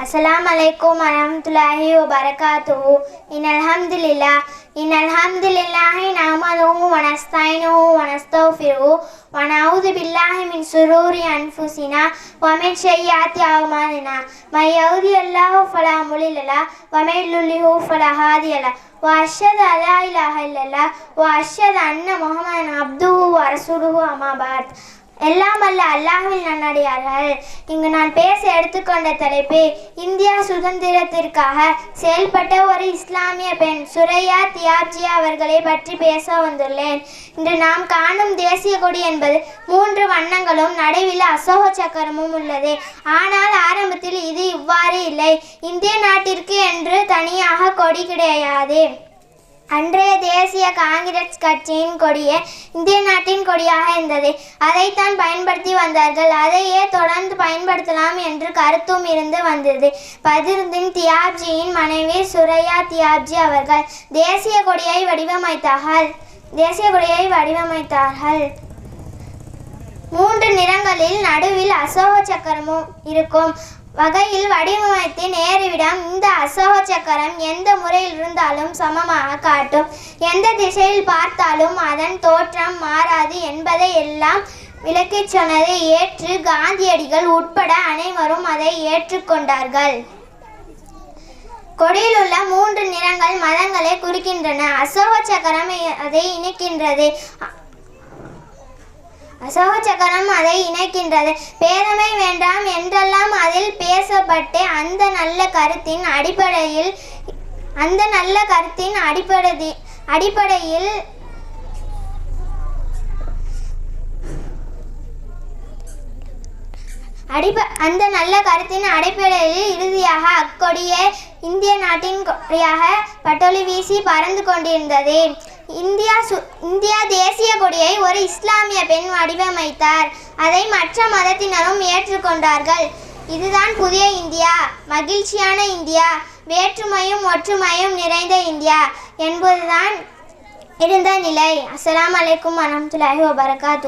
السلام عليكم ورحمة الله وبركاته إن الحمد لله إن الحمد لله نحمده ونستعينه ونستغفره ونعوذ بالله من شرور أنفسنا ومن سيئات أعمالنا من يهدي الله فلا مضل له ومن يضلل فلا هادي له وأشهد أن لا إله إلا الله وأشهد أن محمدا عبده ورسوله أما بعد எல்லாம் அல்ல அல்லாஹில் நன்னடியார்கள் இங்கு நான் பேச எடுத்துக்கொண்ட தலைப்பு இந்தியா சுதந்திரத்திற்காக செயல்பட்ட ஒரு இஸ்லாமிய பெண் சுரையா தியாப்ஜி அவர்களை பற்றி பேச வந்துள்ளேன். இன்று நாம் காணும் தேசிய கொடி என்பது மூன்று வண்ணங்களும் நடுவில் அசோக சக்கரமும் உள்ளது. ஆனால் ஆரம்பத்தில் இது இவ்வாறு இல்லை. இந்திய நாட்டிற்கு என்று தனியாக கொடி கிடையாது. அன்றைய தேசிய காங்கிரஸ் கட்சியின் கொடியே இந்திய நாட்டின் கொடியாக இருந்தது. அதைத்தான் பயன்படுத்தி வந்தார்கள். அதையே தொடர்ந்து பயன்படுத்தலாம் என்று கருத்தும் இருந்து வந்தது. பதிர்ந்தின் தியாப்ஜியின் மனைவி சுரையா தியாப்ஜி அவர்கள் தேசிய கொடியை வடிவமைத்தார்கள். தேசிய கொடியை வடிவமைத்தார்கள். மூன்று நிறங்களில் நடுவில் அசோக சக்கரமும் இருக்கும். வகையில் வடிவமைத்து நேரிவிடம். இந்த அசோக சக்கரம் எந்த முறையில் இருந்தாலும் சமமாக காட்டும். எந்த திசையில் பார்த்தாலும் அதன் தோற்றம் மாறாது என்பதை எல்லாம் விளக்கிச் சொன்னதை ஏற்று காந்தியடிகள் உட்பட அனைவரும் அதை ஏற்றுக்கொண்டார்கள் கொடியில் உள்ள மூன்று நிறங்கள் மதங்களை குறிக்கின்றன. அசோக சக்கரம் அதை இணைக்கின்றது. அசோக சக்கரம் அதை இணைக்கின்றது. பேதமை வேண்டாம் என்றெல்லாம் அதில் பேசப்பட்டு அந்த நல்ல கருத்தின் அடிப்படையில் அந்த நல்ல கருத்தின் அடிப்படை அடிப்படையில் அடிப்ப அந்த நல்ல கருத்தின் அடிப்படையில் இறுதியாக அக்கொடியே இந்திய நாட்டின் கொடியாக பட்டொலி வீசி பறந்து கொண்டிருந்தது. இந்தியா சு இந்தியா தேசிய கொடியை ஒரு இஸ்லாமிய பெண் வடிவமைத்தார். அதை மற்ற மதத்தினரும் ஏற்றுக்கொண்டார்கள். இதுதான் புதிய இந்தியா. மகிழ்ச்சியான இந்தியா. வேற்றுமையும் ஒற்றுமையும் நிறைந்த இந்தியா என்பதுதான் இருந்த நிலை. அஸ்லாம் வலைக்கும் வரஹ்மத்துல்லாஹி வபரகாத்து.